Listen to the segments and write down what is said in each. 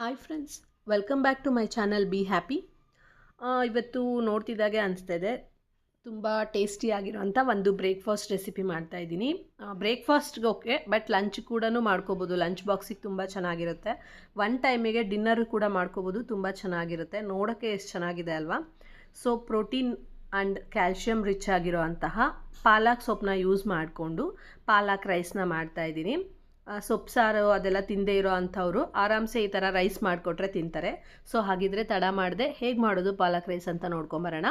Hi friends welcome back to my channel be happy ಇವತ್ತು ನೋಡ್ತಿದ್ದಾಗೆ ಅನಿಸ್ತಾ ಇದೆ, ತುಂಬ ಟೇಸ್ಟಿಯಾಗಿರೋಂಥ ಒಂದು ಬ್ರೇಕ್ಫಾಸ್ಟ್ ರೆಸಿಪಿ ಮಾಡ್ತಾಯಿದ್ದೀನಿ ಬ್ರೇಕ್ಫಾಸ್ಟ್ಗೆ ಓಕೆ ಬಟ್ ಲಂಚ್ ಕೂಡ ಮಾಡ್ಕೋಬೋದು. ಲಂಚ್ ಬಾಕ್ಸಿಗೆ ತುಂಬ ಚೆನ್ನಾಗಿರುತ್ತೆ. ಒನ್ ಟೈಮಿಗೆ ಡಿನ್ನರ್ ಕೂಡ ಮಾಡ್ಕೋಬೋದು, ತುಂಬ ಚೆನ್ನಾಗಿರುತ್ತೆ. ನೋಡೋಕ್ಕೆ ಎಷ್ಟು ಚೆನ್ನಾಗಿದೆ ಅಲ್ವಾ? So protein and calcium rich ಆಗಿರೋ ಅಂತಹ ಪಾಲಕ್ ಸೊಪ್ಪನ್ನ ಯೂಸ್ ಮಾಡಿಕೊಂಡು ಪಾಲಕ್ ರೈಸ್ನ ಮಾಡ್ತಾಯಿದ್ದೀನಿ ಸೊಪ್ಪು, ಸಾರು ಅದೆಲ್ಲ ತಿಂದೇ ಇರೋ ಅಂಥವ್ರು ಆರಾಮ್ಸೆ ಈ ಥರ ರೈಸ್ ಮಾಡಿಕೊಟ್ರೆ ತಿಂತಾರೆ. ಸೊ, ಹಾಗಿದ್ರೆ ತಡ ಮಾಡಿದೆ ಹೇಗೆ ಮಾಡೋದು ಪಾಲಕ್ ರೈಸ್ ಅಂತ ನೋಡ್ಕೊಂಬರೋಣ.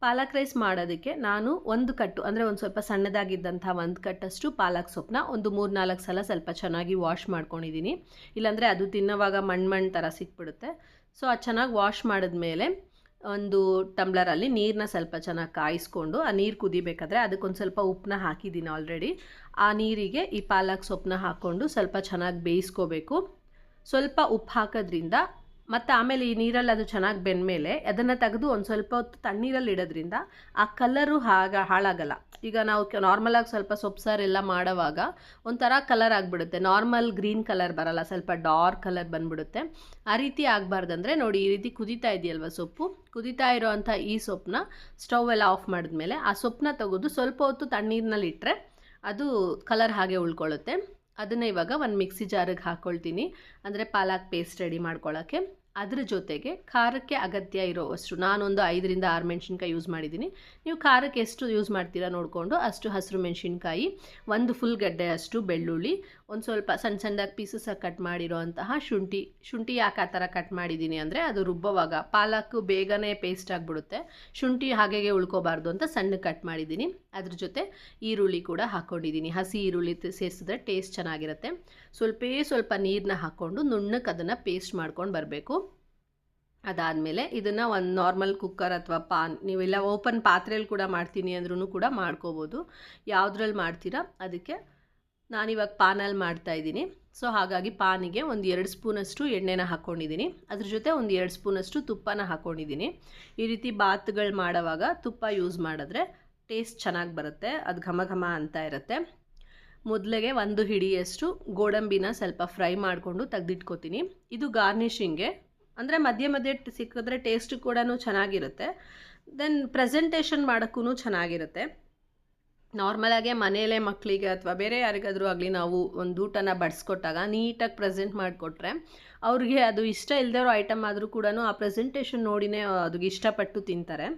ಪಾಲಕ್ ರೈಸ್ ಮಾಡೋದಕ್ಕೆ ನಾನು ಒಂದು ಕಟ್ಟು, ಅಂದರೆ ಒಂದು ಸ್ವಲ್ಪ ಸಣ್ಣದಾಗಿದ್ದಂಥ ಒಂದು ಕಟ್ಟಷ್ಟು ಪಾಲಕ್ ಸೊಪ್ಪನ್ನ ಒಂದು ಮೂರು ನಾಲ್ಕು ಸಲ ಸ್ವಲ್ಪ ಚೆನ್ನಾಗಿ ವಾಶ್ ಮಾಡ್ಕೊಂಡಿದ್ದೀನಿ. ಇಲ್ಲಾಂದರೆ ಅದು ತಿನ್ನೋವಾಗ ಮಣ್ಣು ಮಣ್ಣು ಥರ ಸಿಕ್ಬಿಡುತ್ತೆ. ಸೊ, ಅದು ಚೆನ್ನಾಗಿ ವಾಶ್ ಮಾಡಿದ್ಮೇಲೆ ಒಂದು ಟಂಬ್ಲರಲ್ಲಿ ನೀರನ್ನ ಸ್ವಲ್ಪ ಚೆನ್ನಾಗಿ ಕಾಯಿಸ್ಕೊಂಡು, ಆ ನೀರು ಕುದಿಬೇಕಾದ್ರೆ ಅದಕ್ಕೊಂದು ಸ್ವಲ್ಪ ಉಪ್ಪನ್ನ ಹಾಕಿದ್ದೀನಿ ಆಲ್ರೆಡಿ ಆ ನೀರಿಗೆ ಈ ಪಾಲಕ್ ಸೊಪ್ಪನ್ನ ಹಾಕ್ಕೊಂಡು ಸ್ವಲ್ಪ ಚೆನ್ನಾಗಿ ಬೇಯಿಸ್ಕೋಬೇಕು. ಸ್ವಲ್ಪ ಉಪ್ಪು ಹಾಕೋದ್ರಿಂದ ಮತ್ತು ಆಮೇಲೆ ಈ ನೀರಲ್ಲಿ ಅದು ಚೆನ್ನಾಗಿ ಬೆಂದಮೇಲೆ ಅದನ್ನು ತೆಗೆದು ಒಂದು ಸ್ವಲ್ಪ ಹೊತ್ತು ತಣ್ಣೀರಲ್ಲಿ ಇಡೋದ್ರಿಂದ ಆ ಕಲರು ಹಾಗ, ಹಾಳಾಗಲ್ಲ. ಈಗ ನಾವು ನಾರ್ಮಲಾಗಿ ಸ್ವಲ್ಪ ಸೊಪ್ಪು ಸಾರೆಲ್ಲ ಮಾಡೋವಾಗ ಒಂಥರ ಕಲರ್ ಆಗಿಬಿಡುತ್ತೆ. ನಾರ್ಮಲ್ ಗ್ರೀನ್ ಕಲರ್ ಬರಲ್ಲ, ಸ್ವಲ್ಪ ಡಾರ್ಕ್ ಕಲರ್ ಬಂದ್ಬಿಡುತ್ತೆ. ಆ ರೀತಿ ಆಗಬಾರ್ದಂದ್ರೆ ನೋಡಿ, ಈ ರೀತಿ ಕುದೀತಾ ಇದೆಯಲ್ವ ಸೊಪ್ಪು? ಕುದೀತಾ ಇರೋವಂಥ ಈ ಸೊಪ್ಪನ್ನ ಸ್ಟವ್ ಎಲ್ಲ ಆಫ್ ಮಾಡಿದ್ಮೇಲೆ ಆ ಸೊಪ್ಪನ್ನ ತೆಗೆದು ಸ್ವಲ್ಪ ಹೊತ್ತು ತಣ್ಣೀರಿನಲ್ಲಿ ಇಟ್ಟರೆ ಅದು ಕಲರ್ ಹಾಗೆ ಉಳ್ಕೊಳ್ಳುತ್ತೆ. ಅದನ್ನು ಇವಾಗ ಒಂದು ಮಿಕ್ಸಿ ಜಾರಿಗೆ ಹಾಕ್ಕೊಳ್ತೀನಿ ಅಂದರೆ ಪಾಲಕ್ ಪೇಸ್ಟ್ ರೆಡಿ ಮಾಡ್ಕೊಳ್ಳೋಕ್ಕೆ ಅದ್ರ ಜೊತೆಗೆ ಖಾರಕ್ಕೆ ಅಗತ್ಯ ಇರೋ ಅಷ್ಟು ನಾನೊಂದು ಐದರಿಂದ ಆರು ಮೆಣಸಿನ್ಕಾಯಿ ಯೂಸ್ ಮಾಡಿದ್ದೀನಿ. ನೀವು ಖಾರಕ್ಕೆ ಎಷ್ಟು ಯೂಸ್ ಮಾಡ್ತೀರಾ ನೋಡಿಕೊಂಡು ಅಷ್ಟು ಹಸಿರು ಮೆಣಸಿನ್ಕಾಯಿ, ಒಂದು ಫುಲ್ ಗಡ್ಡೆ ಅಷ್ಟು ಬೆಳ್ಳುಳ್ಳಿ, ಒಂದು ಸ್ವಲ್ಪ ಸಣ್ಣ ಸಣ್ಣದಾಗಿ ಪೀಸಸ್ ಕಟ್ ಮಾಡಿರೋ ಅಂತಹ ಶುಂಠಿ. ಶುಂಠಿ ಯಾಕೆ ಆ ಥರ ಕಟ್ ಮಾಡಿದ್ದೀನಿ ಅಂದರೆ ಅದು ರುಬ್ಬವಾಗ ಪಾಲಕ್ಕು ಬೇಗನೆ ಪೇಸ್ಟ್ ಆಗಿಬಿಡುತ್ತೆ. ಶುಂಠಿ ಹಾಗೆ ಉಳ್ಕೋಬಾರ್ದು ಅಂತ ಸಣ್ಣ ಕಟ್ ಮಾಡಿದ್ದೀನಿ. ಅದ್ರ ಜೊತೆ ಈರುಳ್ಳಿ ಕೂಡ ಹಾಕ್ಕೊಂಡಿದ್ದೀನಿ ಹಸಿ ಈರುಳ್ಳಿ ಸೇರಿಸಿದ್ರೆ ಟೇಸ್ಟ್ ಚೆನ್ನಾಗಿರುತ್ತೆ. ಸ್ವಲ್ಪೇ ಸ್ವಲ್ಪ ನೀರನ್ನ ಹಾಕ್ಕೊಂಡು ನುಣ್ಣಕ್ಕೆ ಅದನ್ನು ಪೇಸ್ಟ್ ಮಾಡ್ಕೊಂಡು ಬರಬೇಕು. ಅದಾದಮೇಲೆ ಇದನ್ನು ಒಂದು ನಾರ್ಮಲ್ ಕುಕ್ಕರ್ ಅಥವಾ ಪಾನ್ ನೀವೆಲ್ಲ ಓಪನ್ ಪಾತ್ರೆಯಲ್ಲಿ ಕೂಡ ಮಾಡ್ತೀನಿ ಅಂದ್ರೂ ಕೂಡ ಮಾಡ್ಕೋಬೋದು. ಯಾವುದ್ರಲ್ಲಿ ಮಾಡ್ತೀರಾ? ಅದಕ್ಕೆ ನಾನಿವಾಗ ಪಾನಲ್ಲಿ ಮಾಡ್ತಾಯಿದ್ದೀನಿ ಸೊ, ಹಾಗಾಗಿ ಪಾನಿಗೆ ಒಂದು ಎರಡು ಸ್ಪೂನಷ್ಟು ಎಣ್ಣೆನ ಹಾಕ್ಕೊಂಡಿದ್ದೀನಿ ಅದ್ರ ಜೊತೆ ಒಂದು ಎರಡು ಸ್ಪೂನಷ್ಟು ತುಪ್ಪನ ಹಾಕ್ಕೊಂಡಿದ್ದೀನಿ ಈ ರೀತಿ ಬಾತ್ಗಳು ಮಾಡೋವಾಗ ತುಪ್ಪ ಯೂಸ್ ಮಾಡಿದ್ರೆ ಟೇಸ್ಟ್ ಚೆನ್ನಾಗಿ ಬರುತ್ತೆ, ಅದು ಘಮ ಘಮ ಅಂತ ಇರುತ್ತೆ. ಮೊದಲಿಗೆ ಒಂದು ಹಿಡಿಯಷ್ಟು ಗೋಡಂಬಿನ ಸ್ವಲ್ಪ ಫ್ರೈ ಮಾಡಿಕೊಂಡು ತೆಗೆದಿಟ್ಕೋತೀನಿ. ಇದು ಗಾರ್ನಿಷಿಂಗ್ಗೆ ಅಂದರೆ ಮಧ್ಯೆ ಮಧ್ಯೆ ಸಿಕ್ಕಿದ್ರೆ ಟೇಸ್ಟ್ ಕೂಡ ಚೆನ್ನಾಗಿರುತ್ತೆ. ದೆನ್ ಪ್ರೆಸೆಂಟೇಷನ್ ಮಾಡೋಕ್ಕೂ ಚೆನ್ನಾಗಿರುತ್ತೆ. ನಾರ್ಮಲಾಗೆ ಮನೆಯಲ್ಲೇ ಮಕ್ಕಳಿಗೆ ಅಥವಾ ಬೇರೆ ಯಾರಿಗಾದರೂ ಆಗಲಿ ನಾವು ಒಂದು ಊಟನ ಬಡಿಸ್ಕೊಟ್ಟಾಗ ನೀಟಾಗಿ ಪ್ರೆಸೆಂಟ್ ಮಾಡಿಕೊಟ್ರೆ ಅವ್ರಿಗೆ ಅದು ಇಷ್ಟ ಇಲ್ಲದಿರೋ ಐಟಮ್ ಆದರೂ ಕೂಡ ಆ ಪ್ರೆಸೆಂಟೇಷನ್ ನೋಡಿನೇ ಅದಕ್ಕೆ ಇಷ್ಟಪಟ್ಟು ತಿಂತಾರೆ.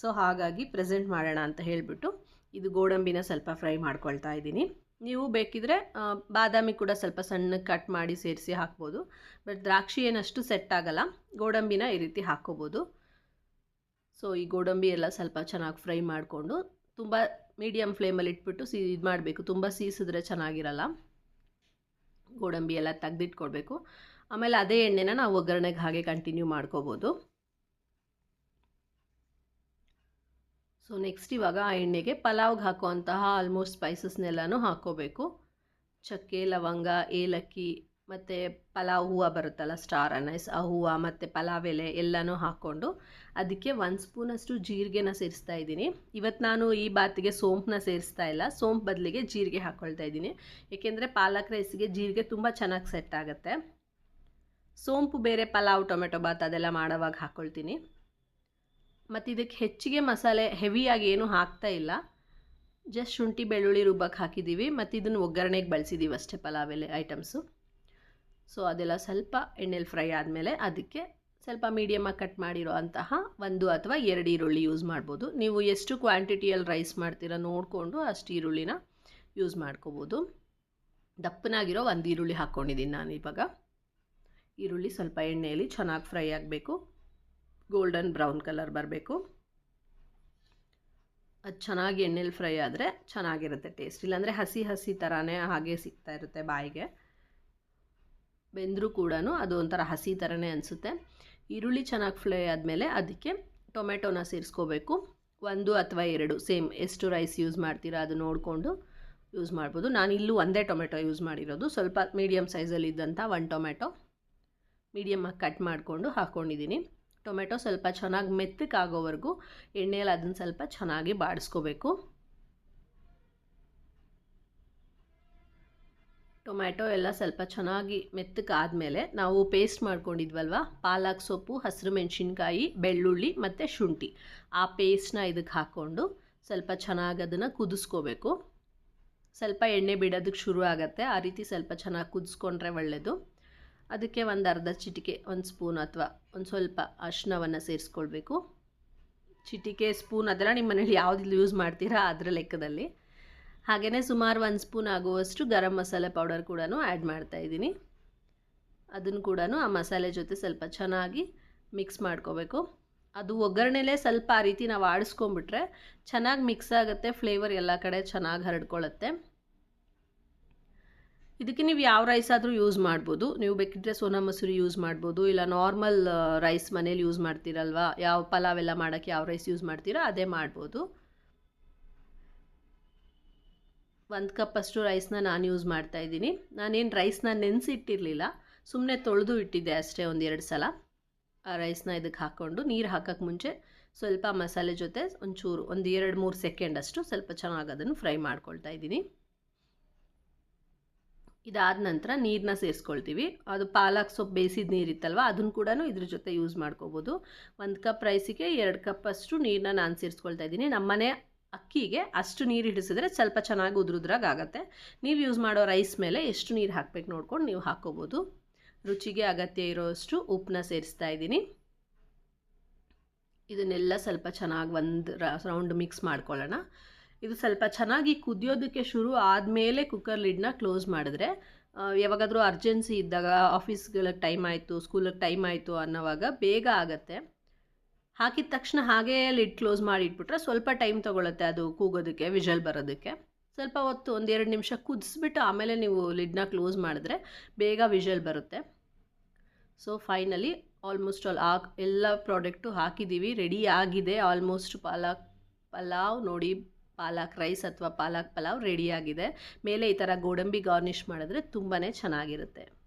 ಸೊ ಹಾಗಾಗಿ ಪ್ರೆಸೆಂಟ್ ಮಾಡೋಣ ಅಂತ ಹೇಳಿಬಿಟ್ಟು ಇದು ಗೋಡಂಬಿನ ಸ್ವಲ್ಪ ಫ್ರೈ ಮಾಡ್ಕೊಳ್ತಾ ಇದ್ದೀನಿ. ನೀವು ಬೇಕಿದ್ರೆ ಬಾದಾಮಿ ಕೂಡ ಸ್ವಲ್ಪ ಸಣ್ಣಗೆ ಕಟ್ ಮಾಡಿ ಸೇರಿಸಿ ಹಾಕ್ಬೋದು. ಬಟ್ ದ್ರಾಕ್ಷಿ ಏನಷ್ಟು ಸೆಟ್ ಆಗಲ್ಲ. ಗೋಡಂಬಿನ ಈ ರೀತಿ ಹಾಕ್ಕೋಬೋದು ಸೊ ಈ ಗೋಡಂಬಿ ಎಲ್ಲ ಸ್ವಲ್ಪ ಚೆನ್ನಾಗಿ ಫ್ರೈ ಮಾಡಿಕೊಂಡು ತುಂಬ ಮೀಡಿಯಮ್ ಫ್ಲೇಮಲ್ಲಿ ಇಟ್ಬಿಟ್ಟು ಸಿ, ಇದು ಮಾಡಬೇಕು. ತುಂಬ ಸೀಸಿದ್ರೆ ಚೆನ್ನಾಗಿರಲ್ಲ. ಗೋಡಂಬಿ ಎಲ್ಲ ತೆಗ್ದಿಟ್ಕೊಡ್ಬೇಕು. ಆಮೇಲೆ ಅದೇ ಎಣ್ಣೆನ ನಾವು ಒಗ್ಗರಣೆಗೆ ಹಾಗೆ ಕಂಟಿನ್ಯೂ ಮಾಡ್ಕೋಬೋದು. ಸೊ ನೆಕ್ಸ್ಟ್ ಇವಾಗ ಆ ಎಣ್ಣೆಗೆ ಪಲಾವ್ಗೆ ಹಾಕುವಂತಹ ಆಲ್ಮೋಸ್ಟ್ ಸ್ಪೈಸಸ್ನೆಲ್ಲನೂ ಹಾಕ್ಕೋಬೇಕು ಚಕ್ಕೆ, ಲವಂಗ, ಏಲಕ್ಕಿ ಮತ್ತು ಪಲಾವ್ ಹೂವು ಬರುತ್ತಲ್ಲ ಸ್ಟಾರ್ ಅನೈಸ್ ಆ ಹೂವು ಮತ್ತು ಪಲಾವ್ ಎಲೆ ಎಲ್ಲನೂ ಹಾಕ್ಕೊಂಡು ಅದಕ್ಕೆ ಒಂದು ಸ್ಪೂನಷ್ಟು ಜೀರಿಗೆನ ಸೇರಿಸ್ತಾ ಇದ್ದೀನಿ. ಇವತ್ತು ನಾನು ಈ ಬಾತಿಗೆ ಸೋಂಪನ್ನ ಸೇರಿಸ್ತಾ ಇಲ್ಲ. ಸೋಂಪು ಬದಲಿಗೆ ಜೀರಿಗೆ ಹಾಕ್ಕೊಳ್ತಾ ಇದ್ದೀನಿ. ಏಕೆಂದರೆ ಪಾಲಕ್ ರೈಸ್ಗೆ ಜೀರಿಗೆ ತುಂಬ ಚೆನ್ನಾಗಿ ಸೆಟ್ ಆಗುತ್ತೆ. ಸೋಂಪು ಬೇರೆ ಪಲಾವ್, ಟೊಮೆಟೊ ಬಾತ್ ಅದೆಲ್ಲ ಮಾಡೋವಾಗ ಹಾಕ್ಕೊಳ್ತೀನಿ ಮತ್ತು ಇದಕ್ಕೆ ಹೆಚ್ಚಿಗೆ ಮಸಾಲೆ ಹೆವಿಯಾಗಿ ಏನೂ ಹಾಕ್ತಾ ಇಲ್ಲ. ಜಸ್ಟ್ ಶುಂಠಿ, ಬೆಳ್ಳುಳ್ಳಿ ರುಬ್ಬಕ್ಕೆ ಹಾಕಿದ್ದೀವಿ ಮತ್ತು ಇದನ್ನು ಒಗ್ಗರಣೆಗೆ ಬಳಸಿದ್ದೀವಿ ಅಷ್ಟೇ ಪಲಾವ್ ಎಲೆ ಐಟಮ್ಸು ಸೊ ಅದೆಲ್ಲ ಸ್ವಲ್ಪ ಎಣ್ಣೆಲಿ ಫ್ರೈ ಆದಮೇಲೆ ಅದಕ್ಕೆ ಸ್ವಲ್ಪ ಮೀಡಿಯಮಾಗಿ ಕಟ್ ಮಾಡಿರೋ ಅಂತಹ ಒಂದು ಅಥವಾ ಎರಡು ಈರುಳ್ಳಿ ಯೂಸ್ ಮಾಡ್ಬೋದು. ನೀವು ಎಷ್ಟು ಕ್ವಾಂಟಿಟಿಯಲ್ಲಿ ರೈಸ್ ಮಾಡ್ತೀರಾ ನೋಡಿಕೊಂಡು ಅಷ್ಟು ಈರುಳ್ಳಿನ ಯೂಸ್ ಮಾಡ್ಕೋಬೋದು. ದಪ್ಪನಾಗಿರೋ ಒಂದು ಈರುಳ್ಳಿ ಹಾಕ್ಕೊಂಡಿದ್ದೀನಿ ನಾನು ಇವಾಗ. ಈರುಳ್ಳಿ ಸ್ವಲ್ಪ ಎಣ್ಣೆಯಲ್ಲಿ ಚೆನ್ನಾಗಿ ಫ್ರೈ ಆಗಬೇಕು. ಗೋಲ್ಡನ್ ಬ್ರೌನ್ ಕಲರ್ ಬರಬೇಕು. ಅದು ಚೆನ್ನಾಗಿ ಎಣ್ಣೆಲಿ ಫ್ರೈ ಆದರೆ ಚೆನ್ನಾಗಿರುತ್ತೆ ಟೇಸ್ಟ್ ಇಲ್ಲಾಂದರೆ ಹಸಿ ಹಸಿ ಥರನೇ ಹಾಗೆ ಸಿಗ್ತಾ ಇರುತ್ತೆ ಬಾಯಿಗೆ. ಬೆಂದರೂ ಕೂಡ ಅದು ಒಂಥರ ಹಸಿ ಥರನೇ ಅನಿಸುತ್ತೆ. ಈರುಳ್ಳಿ ಚೆನ್ನಾಗಿ ಫ್ರೈ ಆದಮೇಲೆ ಅದಕ್ಕೆ ಟೊಮೆಟೊನ ಸೇರಿಸ್ಕೋಬೇಕು. ಒಂದು ಅಥವಾ ಎರಡು, ಸೇಮ್ ಎಷ್ಟು ರೈಸ್ ಯೂಸ್ ಮಾಡ್ತೀರಾ ಅದು ನೋಡಿಕೊಂಡು ಯೂಸ್ ಮಾಡ್ಬೋದು. ನಾನು ಇಲ್ಲೂ ಒಂದೇ ಟೊಮೆಟೊ ಯೂಸ್ ಮಾಡಿರೋದು. ಸ್ವಲ್ಪ ಮೀಡಿಯಮ್ ಸೈಜಲ್ಲಿ ಇದ್ದಂಥ ಒಂದು ಟೊಮೆಟೊ ಮೀಡಿಯಮ್ಮಾಗಿ ಕಟ್ ಮಾಡಿಕೊಂಡು ಹಾಕ್ಕೊಂಡಿದ್ದೀನಿ ಟೊಮೆಟೊ ಸ್ವಲ್ಪ ಚೆನ್ನಾಗಿ ಮೆತ್ತಕ್ಕಾಗೋವರೆಗೂ ಎಣ್ಣೆಯಲ್ಲಿ ಅದನ್ನು ಸ್ವಲ್ಪ ಚೆನ್ನಾಗಿ ಬಾಡಿಸ್ಕೋಬೇಕು. ಟೊಮ್ಯಾಟೊ ಎಲ್ಲ ಸ್ವಲ್ಪ ಚೆನ್ನಾಗಿ ಮೆತ್ತಕ್ಕಾದಮೇಲೆ ನಾವು ಪೇಸ್ಟ್ ಮಾಡ್ಕೊಂಡಿದ್ವಲ್ವ? ಪಾಲಕ್ ಸೊಪ್ಪು, ಹಸಿರು ಮೆಣಸಿನ್ಕಾಯಿ, ಬೆಳ್ಳುಳ್ಳಿ ಮತ್ತು ಶುಂಠಿ. ಆ ಪೇಸ್ಟ್ನ ಇದಕ್ಕೆ ಹಾಕ್ಕೊಂಡು ಸ್ವಲ್ಪ ಚೆನ್ನಾಗಿ ಅದನ್ನು ಕುದಿಸ್ಕೋಬೇಕು. ಸ್ವಲ್ಪ ಎಣ್ಣೆ ಬಿಡೋದಕ್ಕೆ ಶುರು ಆಗುತ್ತೆ. ಆ ರೀತಿ ಸ್ವಲ್ಪ ಚೆನ್ನಾಗಿ ಕುದಿಸ್ಕೊಂಡ್ರೆ ಒಳ್ಳೆಯದು ಅದಕ್ಕೆ ಒಂದು ಅರ್ಧ ಚಿಟಿಕೆ, ಒಂದು ಸ್ಪೂನ್ ಅಥವಾ ಒಂದು ಸ್ವಲ್ಪ ಅರಿಶಿನವನ್ನು ಸೇರಿಸ್ಕೊಳ್ಬೇಕು. ಚಿಟಿಕೆ, ಸ್ಪೂನ್ ಅದೆಲ್ಲ ನಿಮ್ಮ ಮನೇಲಿ ಯಾವುದಿಲ್ಲ ಯೂಸ್ ಮಾಡ್ತೀರಾ ಅದರ ಲೆಕ್ಕದಲ್ಲಿ. ಹಾಗೆಯೇ ಸುಮಾರು ಒಂದು ಸ್ಪೂನ್ ಆಗುವಷ್ಟು ಗರಂ ಮಸಾಲೆ ಪೌಡರ್ ಕೂಡ ಆ್ಯಡ್ ಮಾಡ್ತಾಯಿದ್ದೀನಿ ಅದನ್ನು ಕೂಡ ಆ ಮಸಾಲೆ ಜೊತೆ ಸ್ವಲ್ಪ ಚೆನ್ನಾಗಿ ಮಿಕ್ಸ್ ಮಾಡ್ಕೋಬೇಕು. ಅದು ಒಗ್ಗರಣೆಲೇ ಸ್ವಲ್ಪ ಆ ರೀತಿ ನಾವು ಆಡಿಸ್ಕೊಂಬಿಟ್ರೆ ಚೆನ್ನಾಗಿ ಮಿಕ್ಸ್ ಆಗುತ್ತೆ ಫ್ಲೇವರ್ ಎಲ್ಲ ಕಡೆ ಚೆನ್ನಾಗಿ ಹರಡ್ಕೊಳ್ಳುತ್ತೆ ಇದಕ್ಕೆ ನೀವು ಯಾವ ರೈಸ್ ಆದರೂ ಯೂಸ್ ಮಾಡ್ಬೋದು. ನೀವು ಬೇಕಿದ್ದರೆ ಸೋನಾ ಮಸೂರಿ ಯೂಸ್ ಮಾಡ್ಬೋದು. ಇಲ್ಲ ನಾರ್ಮಲ್ ರೈಸ್ ಮನೇಲಿ ಯೂಸ್ ಮಾಡ್ತೀರಲ್ವಾ? ಯಾವ ಪಲಾವ್ ಎಲ್ಲ ಮಾಡೋಕ್ಕೆ ಯಾವ ರೈಸ್ ಯೂಸ್ ಮಾಡ್ತೀರೋ? ಅದೇ ಮಾಡ್ಬೋದು. ಒಂದು ಕಪ್ಪಷ್ಟು ರೈಸ್ನ ನಾನು ಯೂಸ್ ಮಾಡ್ತಾ ಇದ್ದೀನಿ. ನಾನೇನು ರೈಸ್ನ ನೆನೆಸಿಟ್ಟಿರಲಿಲ್ಲ. ಸುಮ್ಮನೆ ತೊಳೆದು ಇಟ್ಟಿದ್ದೆ ಅಷ್ಟೇ ಒಂದೆರಡು ಸಲ. ಆ ರೈಸ್ನ ಇದಕ್ಕೆ ಹಾಕ್ಕೊಂಡು ನೀರು ಹಾಕೋಕ್ಕೆ ಮುಂಚೆ ಸ್ವಲ್ಪ ಮಸಾಲೆ ಜೊತೆ ಒಂಚೂರು, ಒಂದು ಎರಡು ಮೂರು ಸೆಕೆಂಡ್ ಅಷ್ಟು ಸ್ವಲ್ಪ ಚೆನ್ನಾಗಿ ಅದನ್ನು ಫ್ರೈ ಮಾಡ್ಕೊಳ್ತಾ ಇದ್ದೀನಿ. ಇದಾದ ನಂತರ ನೀರನ್ನ ಸೇರಿಸ್ಕೊಳ್ತೀವಿ. ಅದು ಪಾಲಕ್ ಸೊಪ್ಪು ಬೇಯಿಸಿದ ನೀರಿತ್ತಲ್ವ ಅದನ್ನು ಕೂಡ ಇದ್ರ ಜೊತೆ ಯೂಸ್ ಮಾಡ್ಕೋಬೋದು. ಒಂದು ಕಪ್ ರೈಸಿಗೆ ಎರಡು ಕಪ್ ಅಷ್ಟು ನೀರನ್ನ ನಾನು ಸೇರಿಸ್ಕೊಳ್ತಾ ಇದ್ದೀನಿ. ನಮ್ಮನೆ ಅಕ್ಕಿಗೆ ಅಷ್ಟು ನೀರು ಹಿಡಿಸಿದ್ರೆ ಸ್ವಲ್ಪ ಚೆನ್ನಾಗಿ ಉದ್ರುದ್ರಾಗ ಆಗುತ್ತೆ. ನೀವು ಯೂಸ್ ಮಾಡೋ ರೈಸ್ ಮೇಲೆ ಎಷ್ಟು ನೀರು ಹಾಕ್ಬೇಕು ನೋಡ್ಕೊಂಡು ನೀವು ಹಾಕ್ಕೋಬೋದು. ರುಚಿಗೆ ಅಗತ್ಯ ಇರೋಷ್ಟು ಉಪ್ಪನ್ನ ಸೇರಿಸ್ತಾ ಇದ್ದೀನಿ. ಇದನ್ನೆಲ್ಲ ಸ್ವಲ್ಪ ಚೆನ್ನಾಗಿ ಒಂದು ರೌಂಡ್ ಮಿಕ್ಸ್ ಮಾಡ್ಕೊಳ್ಳೋಣ. ಇದು ಸ್ವಲ್ಪ ಚೆನ್ನಾಗಿ ಕುದಿಯೋದಕ್ಕೆ ಶುರು ಆದಮೇಲೆ ಕುಕ್ಕರ್ ಲಿಡ್ನ ಕ್ಲೋಸ್ ಮಾಡಿದ್ರೆ ಯಾವಾಗಾದರೂ ಅರ್ಜೆನ್ಸಿ ಇದ್ದಾಗ ಆಫೀಸ್ಗಳಿಗೆ ಟೈಮ್ ಆಯಿತು ಸ್ಕೂಲಿಗೆ ಟೈಮ್ ಆಯಿತು ಅನ್ನೋವಾಗ ಬೇಗ ಆಗುತ್ತೆ. ಹಾಕಿದ ತಕ್ಷಣ ಹಾಗೇ ಲಿಡ್ ಕ್ಲೋಸ್ ಮಾಡಿ ಇಟ್ಬಿಟ್ರೆ ಸ್ವಲ್ಪ ಟೈಮ್ ತೊಗೊಳುತ್ತೆ ಅದು ಕೂಗೋದಕ್ಕೆ ವಿಷಲ್ ಬರೋದಕ್ಕೆ. ಸ್ವಲ್ಪ ಹೊತ್ತು ಒಂದೆರಡು ನಿಮಿಷ ಕುದಿಸ್ಬಿಟ್ಟು ಆಮೇಲೆ ನೀವು ಲಿಡ್ನ ಕ್ಲೋಸ್ ಮಾಡಿದ್ರೆ ಬೇಗ ವಿಷಲ್ ಬರುತ್ತೆ. ಸೊ ಫೈನಲಿ ಆಲ್ಮೋಸ್ಟ್ ಆಲ್ ಆ, ಎಲ್ಲ ಪ್ರಾಡಕ್ಟು ಹಾಕಿದ್ದೀವಿ ರೆಡಿ ಆಗಿದೆ. ಆಲ್ಮೋಸ್ಟ್ ಪಾಲಕ್ ಪಲಾವ್ ನೋಡಿ ಪಾಲಕ್ ರೈಸ್ ಅಥವಾ ಪಾಲಕ್ ಪಲಾವ್ ರೆಡಿಯಾಗಿದೆ ಮೇಲೆ ಈ ಥರ ಗೋಡಂಬಿ ಗಾರ್ನಿಷ್ ಮಾಡಿದ್ರೆ ತುಂಬಾ ಚೆನ್ನಾಗಿರುತ್ತೆ.